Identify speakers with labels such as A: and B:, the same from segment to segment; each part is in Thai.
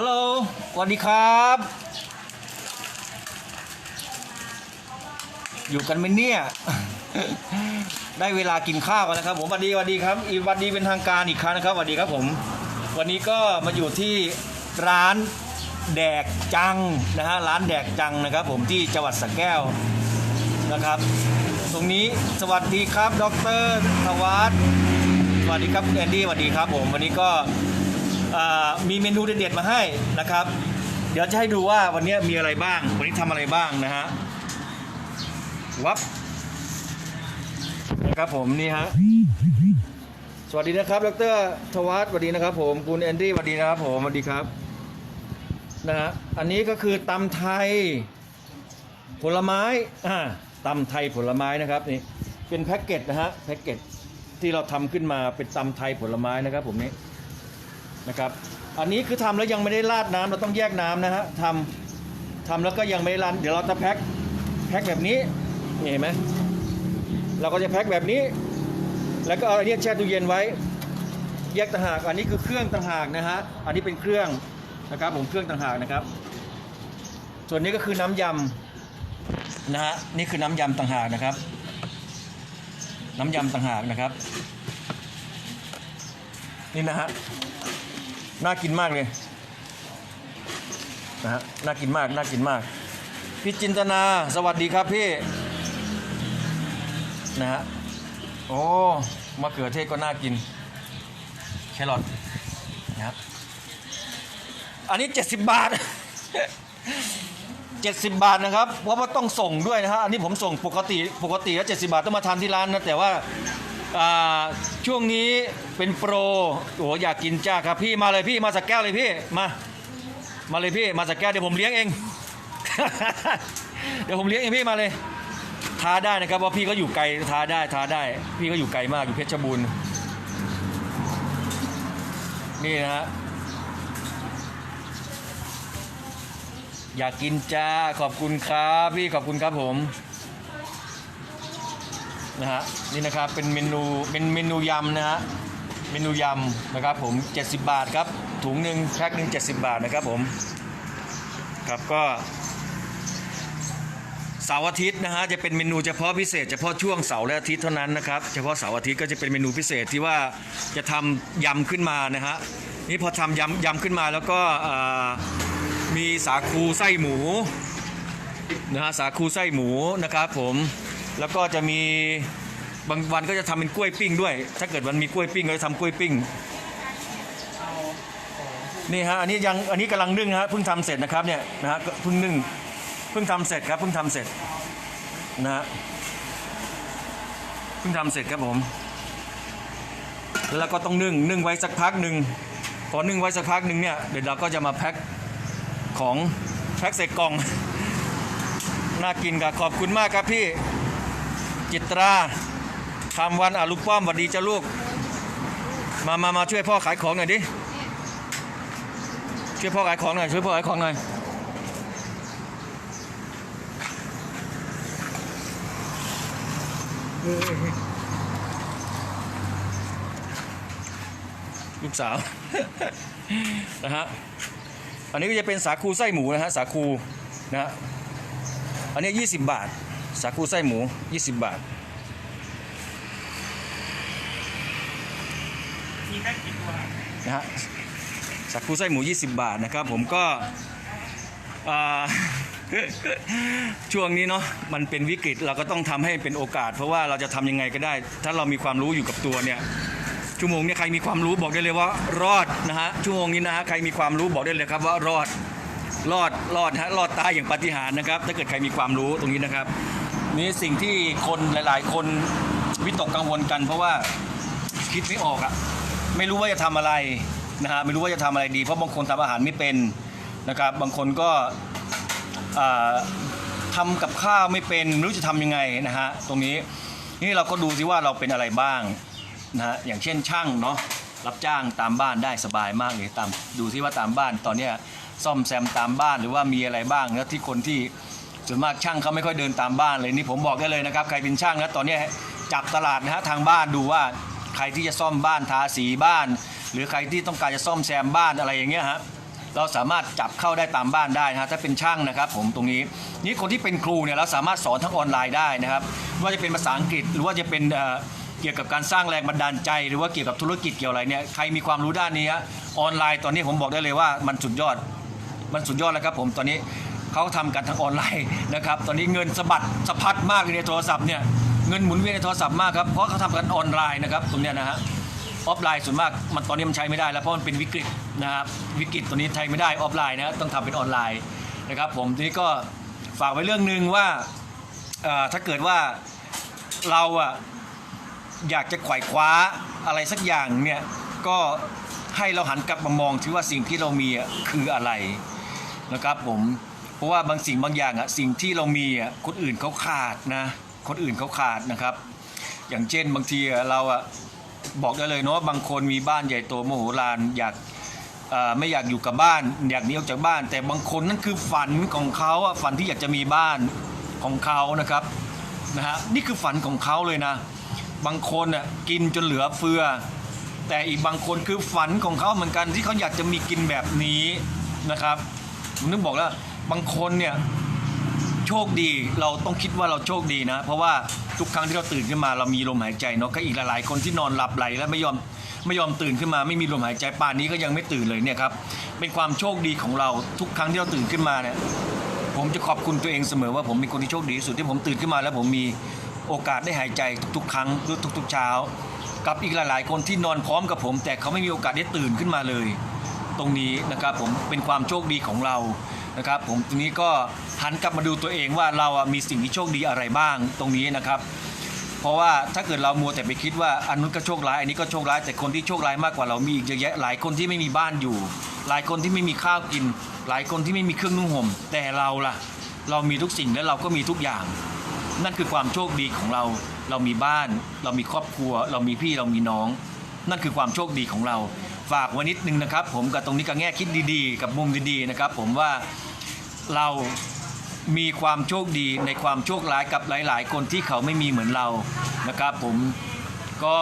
A: ฮัลโหลสวัสดีครับ อยู่กันไหมเนี่ย ได้เวลากินข้าวกันแล้วครับ ผมสวัสดีสวัสดีครับ อีกวันดีเป็นทางการอีกครั้งนะครับสวัสดีครับผม วันนี้ก็มาอยู่ที่ร้านแดกจังนะฮะ ร้านแดกจังนะครับ ผมที่จังหวัดสระแก้วนะครับ ตรงนี้สวัสดีครับ ดรธวัฒน์สวัสดีครับแอนดี้สวัสดีครับ ผม วันนี้ก็ มีเมนูเด็ดๆมาให้นะครับ เดี๋ยวจะให้ดูว่าวันนี้มีอะไรบ้าง วันนี้ทำอะไรบ้างนะฮะวับนะครับผมนี่ฮะสวัสดีนะครับดรธวัฒสวัสดีนะครับ ผมคุณแอนดี้สวัสดีนะครับผมสวัสดีครับนะฮะอันนี้ก็คือตำไทยผลไม้อ่าตำไทยผลไม้นะครับนี่เป็นแพ็กเกจนะฮะแพ็กเกจที่เราทำขึ้นมาเป็นตำไทยผลไม้นะครับผมนี่ นะครับอันนี้คือทำแล้วยังไม่ได้ราดน้ำเราต้องแยกน้ำนะฮะทำทำแล้วก็ยังไม่ได้ราดเดี๋ยวเราจะแพ็คแพ็คแบบนี้นี่เห็นไหมเราก็จะแพ็คแบบนี้ แล้วก็เอาอันนี้แช่ตู้เย็นไว้ แยกต่างหากอันนี้คือเครื่องต่างหากนะฮะอันนี้เป็นเครื่องนะครับผมเครื่องต่างหากนะครับ ส่วนนี้ก็คือน้ำยำนะฮะนี่คือน้ำยำต่างหากนะครับ น้ำยำต่างหากนะครับ นี่นะฮะ น่ากินมากเลยนะฮะน่ากินมากน่ากินมาก พี่จินตนาสวัสดีครับพี่นะฮะโอ้มะเขือเทศก็น่ากินแครอทนะครับอันนี้ 70 บาท 70 บาทนะครับเพราะว่าต้องส่งด้วยนะฮะอันนี้ผมส่งปกติปกติแล้ว70 บาทต้องมาทานที่ร้านนะแต่ว่า อ่าช่วงนี้เป็นโปรโอ้โหอยากกินจ้าครับพี่มาเลยพี่มาสักแก้วเลยพี่มา มาเลยพี่มาสักแก้วเดี๋ยวผมเลี้ยงเอง เดี๋ยวผมเลี้ยงเองพี่มาเลยท้าได้นะครับว่าพี่ก็อยู่ไกลท้าได้ท้าได้ พี่ก็อยู่ไกลมากอยู่เพชรบูรณ์นี่นะฮะอยากกินจ้าขอบคุณครับพี่ขอบคุณครับผม นะฮะนี่นะครับเป็นเมนูเป็นเมนูยำนะฮะเมนูยำนะครับผม 70 บาทครับถุงหนึ่งแพ็คหนึ่ง70 บาทนะครับผมครับก็เสาร์อาทิตย์นะฮะจะเป็นเมนูเฉพาะพิเศษเฉพาะช่วงเสาร์และอาทิตย์เท่านั้นนะครับเฉพาะเสาร์อาทิตย์ก็จะเป็นเมนูพิเศษที่ว่าจะทำยำขึ้นมานะฮะนี่พอทำยำยำขึ้นมาแล้วก็มีสาคูไส้หมูนะฮะสาคูไส้หมูนะครับผม แล้วก็จะมีบางวันก็จะทำเป็นกล้วยปิ้งด้วย ถ้าเกิดวันมีกล้วยปิ้งก็จะทำกล้วยปิ้งนี่ฮะอันนี้ยังอันนี้กำลังนึ่งนะฮะเพิ่งทำเสร็จนะครับเนี่ยนะฮะเพิ่งนึ่งเพิ่งทำเสร็จครับเพิ่งทำเสร็จนะฮะเพิ่งทำเสร็จครับผม แล้วก็ต้องนึ่งนึ่งไว้สักพักหนึ่งพอนึ่งไว้สักพักหนึ่งเนี่ยเดี๋ยวเราก็จะมาแพ็คของแพ็กใส่กล่องน่ากินครับขอบคุณมากครับพี่ จิตราคำวันอาลูกป้อมสวัสดีจ้าลูก มามามาช่วยพ่อขายของหน่อยดิ ช่วยพ่อขายของหน่อย ช่วยพ่อขายของหน่อย ลูกสาว นะฮะ อันนี้ก็จะเป็นสาคูไส้หมูนะฮะ สาคูนะฮะ อันนี้ 20 บาท สาคูไส้หมู 20 บาท
B: มีแค่กี่ตัว
A: นะฮะสาคูไส้หมู 20 บาทนะครับ ผมก็อ่า ช่วงนี้เนาะมันเป็นวิกฤตเราก็ต้องทำให้เป็นโอกาส เพราะว่าเราจะทำยังไงก็ได้ ถ้าเรามีความรู้อยู่กับตัวเนี่ยชั่วโมงนี้ใครมีความรู้บอกได้เลยว่ารอดนะฮะชั่วโมงนี้นะฮะใครมีความรู้บอกได้เลยครับว่ารอดรอดรอดฮะรอดตายอย่างปาฏิหาริย์นะครับ ถ้าเกิดใครมีความรู้ตรงนี้นะครับ นี่สิ่งที่คนหลาย ๆ คนวิตกกังวลกัน เพราะว่าคิดไม่ออกอะไม่รู้ว่าจะทำอะไรนะฮะไม่รู้ว่าจะทำอะไรดี เพราะบางคนทำอาหารไม่เป็นนะครับ บางคนก็อ่าทำกับข้าวไม่เป็นไม่รู้จะทำยังไงนะฮะตรงนี้นี่เราก็ดูสิว่าเราเป็นอะไรบ้างนะฮะอย่างเช่นช่างเนาะรับจ้างตามบ้านได้สบายมากเลยตามดูที่ว่าตามบ้านตอนเนี้ยซ่อมแซมตามบ้านหรือว่ามีอะไรบ้างแล้วที่คนที่ ส่วนมากช่างเขาไม่ค่อยเดินตามบ้านเลยนี่ผมบอกได้เลยนะครับ ใครเป็นช่างนะตอนนี้จับตลาดนะฮะทางบ้านดูว่าใครที่จะซ่อมบ้านทาสีบ้าน หรือใครที่ต้องการจะซ่อมแซมบ้านอะไรอย่างเงี้ยฮะเราสามารถจับเข้าได้ตามบ้านได้นะฮะถ้าเป็นช่างนะครับผมตรงนี้นี่คนที่เป็นครูเนี่ยเราสามารถสอนทั้งออนไลน์ได้นะครับว่าจะเป็นภาษาอังกฤษ หรือว่าจะเป็นเกี่ยวกับการสร้างแรงบันดาลใจ หรือว่าเกี่ยวกับธุรกิจเกี่ยวอะไรเนี่ยใครมีความรู้ด้านนี้ออนไลน์ตอนนี้ผมบอกได้เลยว่ามันสุดยอดมันสุดยอดแล้วครับผมตอนนี้ เขาทำกันทางออนไลน์นะครับตอนนี้เงินสะบัดสะพัดมากเลยในโทรศัพท์เนี่ยเงินหมุนเวียนในโทรศัพท์มากครับเพราะเขาทำกันออนไลน์นะครับตรงเนี้ยนะฮะออฟไลน์ส่วนมากมันตอนนี้มันใช้ไม่ได้แล้วเพราะมันเป็นวิกฤตนะครับวิกฤตตัวนี้ใช้ไม่ได้ออฟไลน์นะต้องทำเป็นออนไลน์นะครับผมทีนี้ก็ฝากไว้เรื่องหนึ่งว่าถ้าเกิดว่าเราอะอยากจะไขว่คว้าอะไรสักอย่างเนี่ยก็ให้เราหันกลับมามองที่ว่าสิ่งที่เรามีคืออะไรนะครับผม เพราะว่าบางสิ่งบางอย่างอะสิ่งที่เรามีอะคนอื่นเขาขาดนะ คนอื่นเขาขาดนะครับ อย่างเช่นบางทีเราอะบอกได้เลยเนาะบางคนมีบ้านใหญ่โตโมโหฬารอยากไม่อยากอยู่กับบ้าน อยากหนีออกจากบ้าน แต่บางคนนั่นคือฝันของเขาอะฝันที่อยากจะมีบ้านของเขานะครับนะฮะนี่คือฝันของเขาเลยนะ บางคนอะกินจนเหลือเฟือ แต่อีกบางคนคือฝันของเขาเหมือนกันที่เขาอยากจะมีกินแบบนี้นะครับผมนึกบอกแล้ว บางคนเนี่ยโชคดีเราต้องคิดว่าเราโชคดีนะ เพราะว่าทุกครั้งที่เราตื่นขึ้นมาเรามีลมหายใจเนาะก็อีกหลายๆคนที่นอนหลับไหลแล้วไม่ยอมไม่ยอมตื่นขึ้นมาไม่มีลมหายใจป่านนี้ก็ยังไม่ตื่นเลยเนี่ยครับเป็นความโชคดีของเราทุกครั้งที่เราตื่นขึ้นมาเนี่ยผมจะขอบคุณตัวเองเสมอว่าผมเป็นคนที่โชคดีที่สุดที่ผมตื่นขึ้นมา แล้วผมมีโอกาสได้หายใจทุกๆครั้งหรือทุกๆเช้า กับอีกหลาย ๆ คนที่นอนพร้อมกับผม แต่เขาไม่มีโอกาสได้ตื่นขึ้นมาเลย ตรงนี้นะครับผมเป็นความโชคดีของเรา นะครับผมตรงนี้ก็หันกลับมาดูตัวเองว่าเราอะมีสิ่งที่โชคดีอะไรบ้างตรงนี้นะครับเพราะว่าถ้าเกิดเรามัวแต่ไปคิดว่าอันนู้นก็โชคร้ายอันนี้ก็โชคร้ายแต่คนที่โชคร้ายมากกว่าเรามีอีกเยอะแยะหลายคนที่ไม่มีบ้านอยู่ หลายคนที่ไม่มีข้าวกิน หลายคนที่ไม่มีเครื่องนุ่งห่ม แต่เราล่ะ เรามีทุกสิ่งและเราก็มีทุกอย่าง นั่นคือความโชคดีของเรา เรามีบ้าน เรามีครอบครัว เรามีพี่เรามีน้อง นั่นคือความโชคดีของเรา ฝากไว้นิดนึงนะครับ ผมกับตรงนี้ก็แง่คิดดีๆ กับมุมดีๆนะครับ ผมว่า เรามีความโชคดีในความโชคร้ายกับหลาย ๆ คนที่เขาไม่มีเหมือนเรานะครับ ผมก็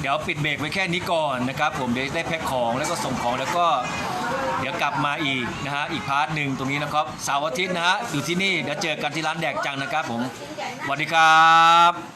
A: เดี๋ยวปิดเบรกไว้แค่นี้ก่อนนะครับ ผมเดี๋ยวได้แพ็คของแล้วก็ส่งของแล้วก็เดี๋ยวกลับมาอีกนะฮะอีกพาร์ทหนึ่งตรงนี้นะครับเสาร์อาทิตย์นะฮะอยู่ที่นี่เดี๋ยวเจอกันที่ร้านแดกจังนะครับ ผมสวัสดีครับ